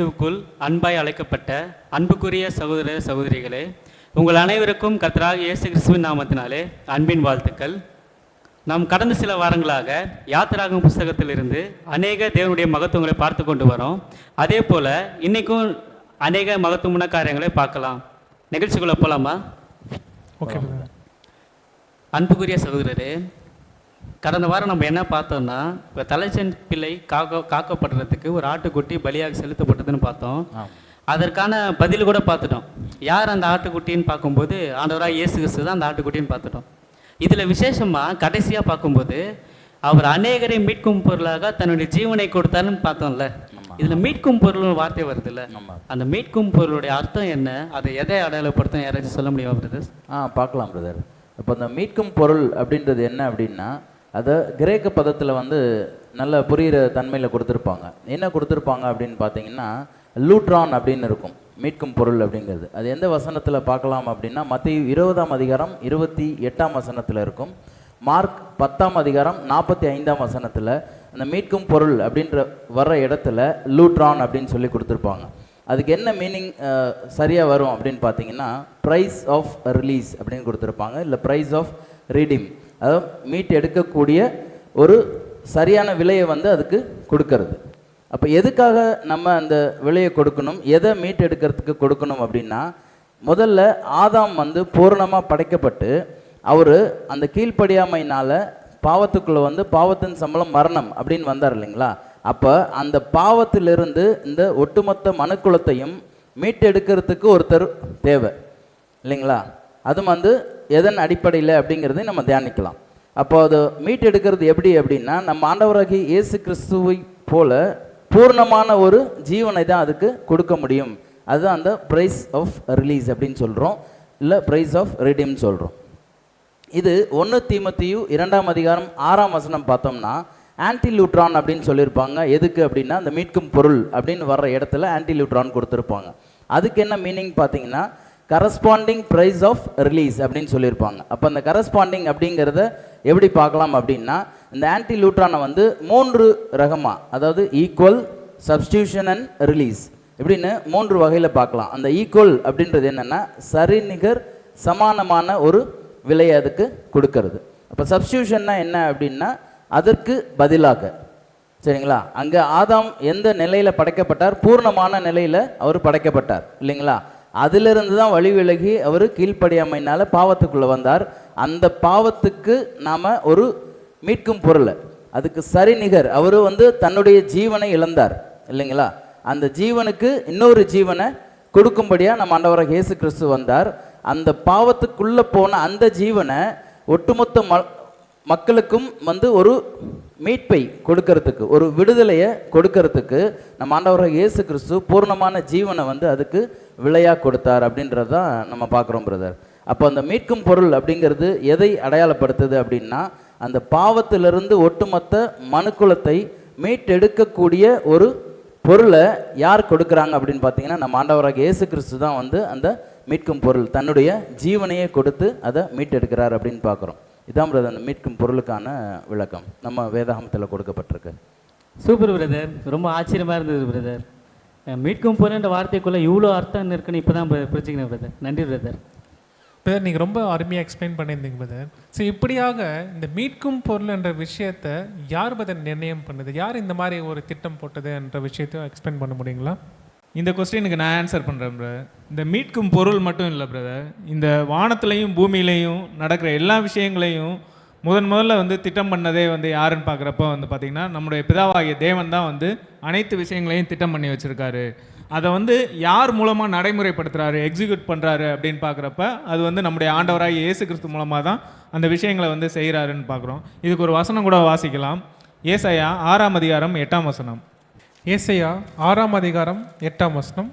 இயேசுவுக்குள் அன்பாய் அழைக்கப்பட்ட அன்புக்குரிய சகோதர சகோதரிகளே உங்கள் அனைவருக்கும் கர்த்தராக இயேசு கிறிஸ்துவின் நாமத்தினாலே அன்பின் வாழ்த்துக்கள். நாம் கடந்த சில வாரங்களாக யாத்திராகும் புஸ்தகத்திலிருந்து அநேக தேவனுடைய மகத்துவங்களை பார்த்து கொண்டு வரோம். அதே போல் இன்னைக்கும் அநேக மகத்துவமான காரியங்களை பார்க்கலாம். நிகழ்ச்சிக்குள்ளே போகலாமா ஓகே அன்புக்குரிய சகோதரரே கடந்த வாரம் நம்ம என்ன பார்த்தோம்னா இப்போ தலைச்சன் பிள்ளை காக்க காக்கப்படுறதுக்கு ஒரு ஆட்டுக்குட்டி பலியாக செலுத்தப்பட்டதுன்னு பார்த்தோம். அதற்கான பதில் கூட பார்த்துட்டோம். யார் அந்த ஆட்டுக்குட்டின்னு பார்க்கும்போது ஆண்டவராக இயேசு கிறிஸ்து தான் அந்த ஆட்டுக்குட்டின்னு பார்த்துட்டோம். இதில் விசேஷமாக கடைசியாக பார்க்கும்போது அவர் அநேகரை மீட்கும் பொருளாக தன்னுடைய ஜீவனை கொடுத்தாருன்னு பார்த்தோம்ல. இதில் மீட்கும் பொருள்னு வார்த்தை வருதுல்ல. அந்த மீட்கும் பொருளுடைய அர்த்தம் என்ன? அதை எதை அடையாளப்படுத்தும்? யாராச்சும் சொல்ல முடியுமா பிரதர்ஸ் ஆ பார்க்கலாம் பிரதர் இப்போ இந்த மீட்கும் பொருள் அப்படின்றது என்ன அப்படின்னா அதை கிரேக்க பதத்தில் வந்து நல்ல புரிகிற தன்மையில் கொடுத்துருப்பாங்க. என்ன கொடுத்துருப்பாங்க அப்படின்னு பார்த்தீங்கன்னா லூட்ரான் அப்படின்னு இருக்கும் மீட்கும் பொருள் அப்படிங்கிறது. அது எந்த வசனத்தில் பார்க்கலாம் அப்படின்னா மத்திய இருபதாம் அதிகாரம் இருபத்தி எட்டாம் வசனத்தில் இருக்கும். மார்க் பத்தாம் அதிகாரம் நாற்பத்தி ஐந்தாம் வசனத்தில் அந்த மீட்கும் பொருள் அப்படின்ற வர்ற இடத்துல லூட்ரான் அப்படின்னு சொல்லி கொடுத்துருப்பாங்க. அதுக்கு என்ன மீனிங் சரியாக வரும் அப்படின்னு பார்த்தீங்கன்னா ப்ரைஸ் ஆஃப் ரிலீஸ் அப்படின்னு கொடுத்துருப்பாங்க இல்லை ப்ரைஸ் ஆஃப் ரீடிம் அதாவது மீட் எடுக்கக்கூடிய ஒரு சரியான விலையை வந்து அதுக்கு கொடுக்கறது. அப்போ எதுக்காக நம்ம அந்த விலையை கொடுக்கணும்? எதை மீட் எடுக்கிறதுக்கு கொடுக்கணும் அப்படின்னா முதல்ல ஆதாம் வந்து பூரணமாக படைக்கப்பட்டு அவர் அந்த கீழ்ப்படியாமையினால் பாவத்துக்குள்ளே வந்து பாவத்தின் சம்பளம் மரணம் அப்படின்னு வந்தார் இல்லைங்களா? அப்போ அந்த பாவத்திலிருந்து இந்த ஒட்டுமொத்த மனுக்குலத்தையும் மீட்டெடுக்கிறதுக்கு ஒருத்தர் தேவை இல்லைங்களா? அது வந்து எதன் அடிப்படையில் அப்படிங்கிறதையும் நம்ம தியானிக்கலாம். அப்போ அது மீட்டெடுக்கிறது எப்படி அப்படின்னா நம்ம ஆண்டவராகி இயேசு கிறிஸ்துவை போல பூர்ணமான ஒரு ஜீவனை தான் அதுக்கு கொடுக்க முடியும். அதுதான் அந்த ப்ரைஸ் ஆஃப் ரிலீஸ் அப்படின்னு சொல்கிறோம் இல்லை ப்ரைஸ் ஆஃப் ரெடிம்னு சொல்கிறோம் இது ஒன்று தீமத்தியு இரண்டாம் அதிகாரம் ஆறாம் வசனம் பார்த்தோம்னா ஆன்டி லூட்ரான் அப்படின்னு சொல்லியிருப்பாங்க. எதுக்கு அப்படின்னா அந்த மீட்கும் பொருள் அப்படின்னு வர்ற இடத்துல ஆன்டி லூட்ரான் கொடுத்துருப்பாங்க. அதுக்கு என்ன மீனிங் பார்த்தீங்கன்னா கரஸ்பாண்டிங் ப்ரைஸ் ஆஃப் ரிலீஸ் அப்படின்னு சொல்லியிருப்பாங்க. அப்போ அந்த கரஸ்பாண்டிங் அப்படிங்கிறத எப்படி பார்க்கலாம் அப்படின்னா இந்த ஆன்டி லூட்ரானை வந்து மூன்று ரகமாக அதாவது ஈக்குவல் சப்ஸ்டியூஷன் அண்ட் ரிலீஸ் இப்படின்னு மூன்று வகையில் பார்க்கலாம். அந்த ஈக்குவல் அப்படின்றது என்னென்னா சரிநிகர் சமானமான ஒரு விலையை அதுக்கு கொடுக்கறது. அப்போ சப்ஸ்டியூஷன்னா என்ன அப்படின்னா அதற்கு பதிலாக சரிங்களா? அங்கே ஆதாம் எந்த நிலையில் படைக்கப்பட்டார்? பூர்ணமான நிலையில் அவர் படைக்கப்பட்டார் இல்லைங்களா? அதிலிருந்து தான் வழி விலகி அவர் கீழ்ப்படியாமையினால பாவத்துக்குள்ளே வந்தார். அந்த பாவத்துக்கு நாம் ஒரு மீட்கும் பொருளை. அதுக்கு சரிநிகர். அவர் வந்து தன்னுடைய ஜீவனை இழந்தார். இல்லைங்களா? அந்த ஜீவனுக்கு இன்னொரு ஜீவனை கொடுக்கும்படியாக நம்ம ஆண்டவராக இயேசு கிறிஸ்து வந்தார். அந்த பாவத்துக்குள்ளே போன அந்த ஜீவனை ஒட்டுமொத்த ம மக்களுக்கும் வந்து ஒரு மீட்பை கொடுக்கறதுக்கு ஒரு விடுதலையை கொடுக்கறதுக்கு நம்ம ஆண்டவராக இயேசு கிறிஸ்து பூர்ணமான ஜீவனை வந்து அதுக்கு விலையாக கொடுத்தார் அப்படின்றது தான் நம்ம பார்க்குறோம் பிரதர் அப்போ அந்த மீட்கும் பொருள் அப்படிங்கிறது எதை அடையாளப்படுத்துது அப்படின்னா அந்த பாவத்திலிருந்து ஒட்டுமொத்த மனுக்குலத்தை மீட்டெடுக்கக்கூடிய ஒரு பொருளை யார் கொடுக்குறாங்க அப்படின்னு பார்த்தீங்கன்னா நம்ம ஆண்டவராக இயேசு கிறிஸ்து தான் வந்து அந்த மீட்கும் பொருள் தன்னுடைய ஜீவனையே கொடுத்து அதை மீட்டெடுக்கிறார் அப்படின்னு பார்க்குறோம். இதான் பிரதர் அந்த மீட்கும் பொருளுக்கான விளக்கம். நம்ம வேதாகமத்தில் கொடுக்கப்பட்டிருக்கு. சூப்பர் பிரதர் ரொம்ப ஆச்சரியமாக இருந்தது பிரதர் மீட்கும் பொருள்ன்ற வார்த்தைக்குள்ளே இவ்வளோ அர்த்தம் இருக்குன்னு இப்போ தான் புரிஞ்சுக்கிறேன் பிரதர் நன்றி பிரதர் பிரதர் நீங்கள் ரொம்ப அருமையாக எக்ஸ்பிளைன் பண்ணியிருந்தீங்க பிரதர் ஸோ இப்படியாக இந்த மீட்கும் பொருள் என்ற விஷயத்தை யார் பதர் நிர்ணயம் பண்ணுது? யார் இந்த மாதிரி ஒரு திட்டம் போட்டது என்ற விஷயத்தையும் எக்ஸ்பிளைன் பண்ண முடியுங்களா? இந்த கொஸ்டினுக்கு நான் ஆன்சர் பண்ணுறேன் பிரதர் இந்த மீட்கும் பொருள் மட்டும் இல்லை பிரதர் இந்த வானத்துலேயும் பூமியிலையும் நடக்கிற எல்லா விஷயங்களையும் முதன் முதல்ல வந்து திட்டம் பண்ணதே வந்து யாருன்னு பார்க்குறப்ப வந்து பார்த்திங்கன்னா நம்முடைய பிதாவாகிய தேவன் தான் வந்து அனைத்து விஷயங்களையும் திட்டம் பண்ணி வச்சுருக்காரு. அதை வந்து யார் மூலமாக நடைமுறைப்படுத்துகிறாரு எக்ஸிக்யூட் பண்ணுறாரு அப்படின்னு பார்க்குறப்ப அது வந்து நம்முடைய ஆண்டவராக இயேசு கிறிஸ்து மூலமாக தான் அந்த விஷயங்களை வந்து செய்கிறாருன்னு பார்க்குறோம். இதுக்கு ஒரு வசனம் கூட வாசிக்கலாம். ஏசையா ஆறாம் அதிகாரம் எட்டாம் வசனம். ஏசையா ஆறாம் அதிகாரம் எட்டாம் வசனம்.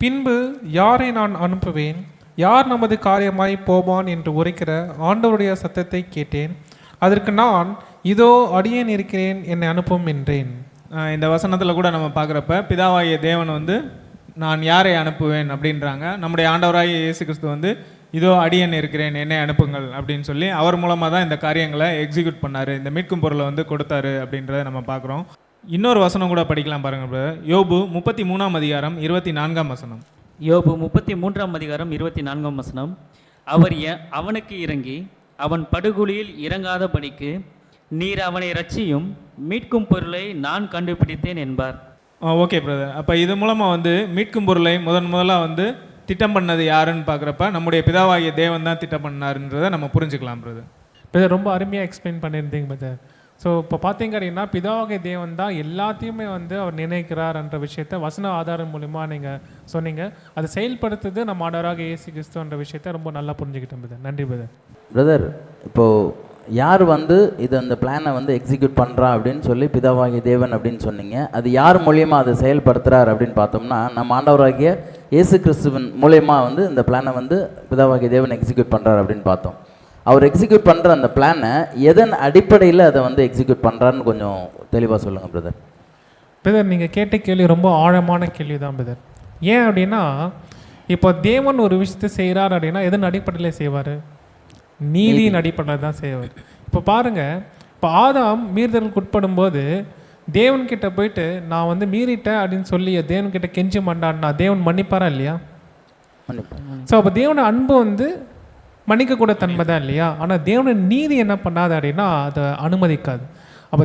பின்பு யாரை நான் அனுப்புவேன்? யார் நமது காரியமாய் போவான் என்று உரைக்கிற ஆண்டவருடைய சத்தத்தை கேட்டேன். அதற்கு நான் இதோ அடியேன் இருக்கிறேன் என்னை அனுப்பும் என்றேன். இந்த வசனத்தில் கூட நம்ம பார்க்குறப்ப பிதாவாகிய தேவன் வந்து நான் யாரை அனுப்புவேன்? அப்படின்றாங்க. நம்முடைய ஆண்டவராகிய இயேசு கிறிஸ்து வந்து இதோ அடியன் இருக்கிறேன் என்னை அனுப்புங்கள் அப்படின்னு சொல்லி அவர் மூலமாக தான் இந்த காரியங்களை எக்ஸிக்யூட் பண்ணார். இந்த மீட்கும் பொருளை வந்து கொடுத்தாரு அப்படின்றத நம்ம பார்க்குறோம். இன்னொரு வசனம் கூட படிக்கலாம் பாருங்க பிரதர் யோபு முப்பத்தி மூணாம் அதிகாரம் இருபத்தி நான்காம் வசனம். யோபு முப்பத்தி மூன்றாம் அதிகாரம் இருபத்தி நான்காம் வசனம். அவர் அவனுக்கு இறங்கி அவன் படுகுழியில் இறங்காதபடிக்கு நீர் அவனை ரட்சியும் மீட்கும் பொருளை நான் கண்டுபிடித்தேன் என்பார். ஓகே பிரதர் அப்போ இது மூலமாக வந்து மீட்கும் பொருளை முதன் முதலாக வந்து திட்டம் பண்ணது யாருன்னு பார்க்குறப்ப நம்முடைய பிதாவாகிய தேவன் தான் திட்டம் பண்ணாருன்றதை நம்ம புரிஞ்சுக்கலாம் பிரதர் பிரதர் ரொம்ப அருமையாக எக்ஸ்பிளைன் பண்ணியிருந்தீங்க பிரதர் ஸோ இப்போ பார்த்தீங்க அப்படின்னா பிதாவகை தேவன் தான் எல்லாத்தையுமே வந்து அவர் நினைக்கிறார் என்ற விஷயத்த வசன ஆதாரம் மூலிமா நீங்கள் சொன்னீங்க. அதை செயல்படுத்துறது நம்ம ஆண்டவராக ஏசி கிறிஸ்துன்ற விஷயத்த ரொம்ப நல்லா புரிஞ்சுக்கிட்டேன் பிரதர் நன்றி பிரதர் பிரதர் இப்போது யார் வந்து இது அந்த பிளானை வந்து எக்ஸிக்யூட் பண்ணுறா அப்படின்னு சொல்லி பிதாவாகிய தேவன் அப்படின்னு சொன்னீங்க. அது யார் மூலியமா அதை செயல்படுத்துறார் அப்படின்னு பார்த்தோம்னா நம்ம ஆண்டவராகிய இயேசு கிறிஸ்துவன் மூலயமா வந்து இந்த பிளானை வந்து பிதாவாகிய தேவன் எக்ஸிக்யூட் பண்ணுறார் அப்படின்னு பார்த்தோம். அவர் எக்ஸிக்யூட் பண்ணுற அந்த பிளானை எதன் அடிப்படையில் அதை வந்து எக்ஸிக்யூட் பண்ணுறாருன்னு கொஞ்சம் தெளிவாக சொல்லுங்கள் பிரதர் பிரதர் நீங்கள் கேட்ட கேள்வி ரொம்ப ஆழமான கேள்வி தான் பிரதர் ஏன் அப்படின்னா இப்போ தேவன் ஒரு விஷயத்தை செய்கிறார் அப்படின்னா எதன் அடிப்படையில் செய்வார்? நீதியின் அடிப்படையில் தான் செய்வார். இப்போ பாருங்க இப்போ ஆதாம் மீறுதலுக்கு உட்படும் போது தேவன்கிட்ட போயிட்டு நான் வந்து மீறிட்டேன் அப்படின்னு சொல்லி தேவன்கிட்ட கெஞ்சி மண்டான்னா தேவன் மன்னிப்பாரா இல்லையா? ஸோ அப்போ தேவனோட அன்பு வந்து மன்னிக்கக்கூட தன்மை தான் இல்லையா? ஆனால் தேவனோட நீதி என்ன பண்ணாது அப்படின்னா அதை அனுமதிக்காது. அப்போ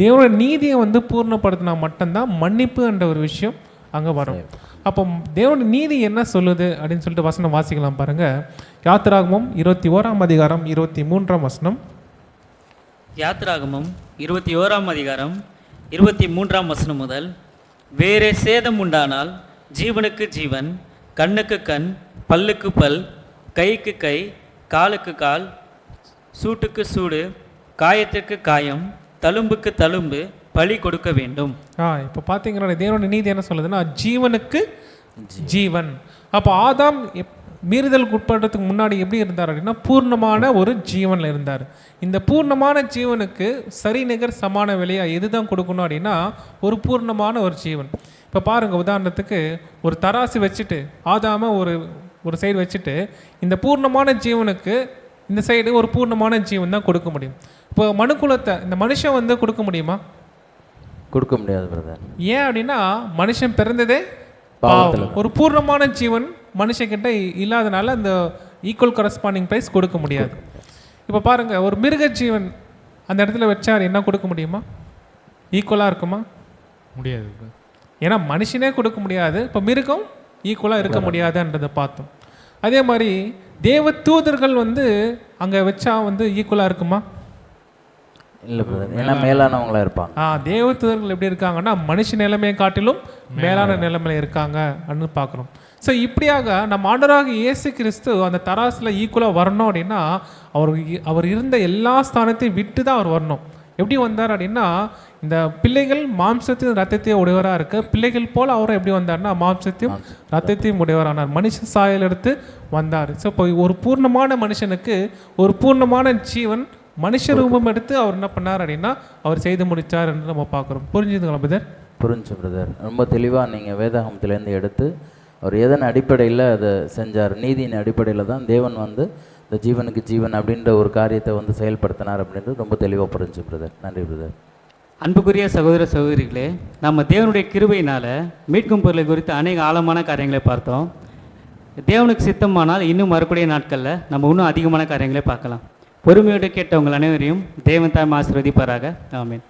தேவனோட நீதியை வந்து பூர்ணப்படுத்தினா மட்டும்தான் மன்னிப்பு என்ற ஒரு விஷயம் அங்கே வரும். அப்போ தேவனோட நீதி என்ன சொல்லுது அப்படின்னு சொல்லிட்டு வசனம் வாசிக்கலாம் பாருங்க. யாத்திராகமம் இருபத்தி ஓராம் அதிகாரம் இருபத்தி மூன்றாம் வசனம். யாத்ராகமம் இருபத்தி ஓராம் அதிகாரம் இருபத்தி மூன்றாம் வசனம் முதல் வேறே சேதம் உண்டானால் ஜீவனுக்கு ஜீவன் கண்ணுக்கு கண் பல்லுக்கு பல் கைக்கு கை காலுக்கு கால் சூட்டுக்கு சூடு காயத்திற்கு காயம் தழும்புக்கு தழும்பு பழி கொடுக்க வேண்டும். ஆ இப்போ பார்த்தீங்கன்னா தேவனோட நீதி என்ன சொல்லுதுன்னா ஜீவனுக்கு ஜீவன். அப்போ ஆதாம் மீறுதலுக்கு உட்படுறதுக்கு முன்னாடி எப்படி இருந்தார் அப்படின்னா பூர்ணமான ஒரு ஜீவனில் இருந்தார். இந்த பூர்ணமான ஜீவனுக்கு சரி நிகர் சமான விலையா எதுதான் கொடுக்கணும் அப்படின்னா ஒரு பூர்ணமான ஒரு ஜீவன். இப்போ பாருங்க உதாரணத்துக்கு ஒரு தராசு வச்சுட்டு ஆதாம ஒரு ஒரு சைடு வச்சுட்டு இந்த பூர்ணமான ஜீவனுக்கு இந்த சைடு ஒரு பூர்ணமான ஜீவன் தான் கொடுக்க முடியும். இப்போ மனுக்குலத்தை இந்த மனுஷன் வந்து கொடுக்க முடியுமா? கொடுக்க முடியாது பிரதர் ஏன் அப்படின்னா மனுஷன் பிறந்ததே பாவத்துல. ஒரு பூர்ணமான ஜீவன் மனுஷங்கிட்ட இல்லாதனால அந்த ஈக்குவல் கரஸ்பாண்டிங் ப்ரைஸ் கொடுக்க முடியாது. இப்போ பாருங்க ஒரு மிருக ஜீவன் அந்த இடத்துல வச்சார் என்ன கொடுக்க முடியுமா? ஈக்குவலாக இருக்குமா? முடியாது. ஏன்னா மனுஷனே கொடுக்க முடியாது. இப்போ மிருகம் ஈக்குவலாக இருக்க முடியாதுன்றதை பார்த்தோம். அதே மாதிரி தேவ தூதர்கள் வந்து அங்கே வச்சா வந்து ஈக்குவலாக இருக்குமா? இல்லை ஏன்னா மேலானவங்களா இருப்பாங்க. ஆ தேவ தூதர்கள் எப்படி இருக்காங்கன்னா மனுஷ நிலைமையை காட்டிலும் மேலான நிலைமையில இருக்காங்க அப்படின்னு பார்க்குறோம். ஸோ இப்படியாக நம்ம ஆண்டவராக இயேசு கிறிஸ்து அந்த தராசில் ஈக்குவலாக வரணும் அப்படின்னா அவர் அவர் இருந்த எல்லா ஸ்தானத்தையும் விட்டு தான் அவர் வரணும். எப்படி வந்தார் அப்படின்னா இந்த பிள்ளைகள் மாம்சத்தையும் ரத்தத்தையும் உடையவராக இருக்கு. பிள்ளைகள் போல அவரும் எப்படி வந்தார்னா மாம்சத்தையும் ரத்தத்தையும் உடையவரானார். மனுஷ சாயல் எடுத்து வந்தார். ஸோ இப்போ ஒரு பூர்ணமான மனுஷனுக்கு ஒரு பூர்ணமான ஜீவன் மனுஷ ரூபம் எடுத்து அவர் என்ன பண்ணார் அப்படின்னா அவர் செய்து முடிச்சார் என்று நம்ம பார்க்குறோம். புரிஞ்சுதுங்களா பிரதர் புரிஞ்சு பிரதர் ரொம்ப தெளிவாக நீங்கள் வேதாகமத்திலேருந்து எடுத்து அவர் எதன் அடிப்படையில் அதை செஞ்சார்? நீதியின் அடிப்படையில் தான் தேவன் வந்து இந்த ஜீவனுக்கு ஜீவன் அப்படின்ற ஒரு காரியத்தை வந்து செயல்படுத்தினார் அப்படின்றது ரொம்ப தெளிவாக புரிஞ்சு பிரதர் நன்றி பிரதர் அன்புக்குரிய சகோதர சகோதரிகளே நம்ம தேவனுடைய கிருபையினால் மீட்கும் பொருளை குறித்து அநேக ஆழமான காரியங்களை பார்த்தோம். தேவனுக்கு சித்தமானால் இன்னும் வரக்கூடிய நாட்களில் நம்ம இன்னும் அதிகமான காரியங்களை பார்க்கலாம். பொறுமையோடு கேட்டவங்கள் அனைவரையும் தேவன் தாய் ஆசிர்வதிப்பாராக. ஆமீன்.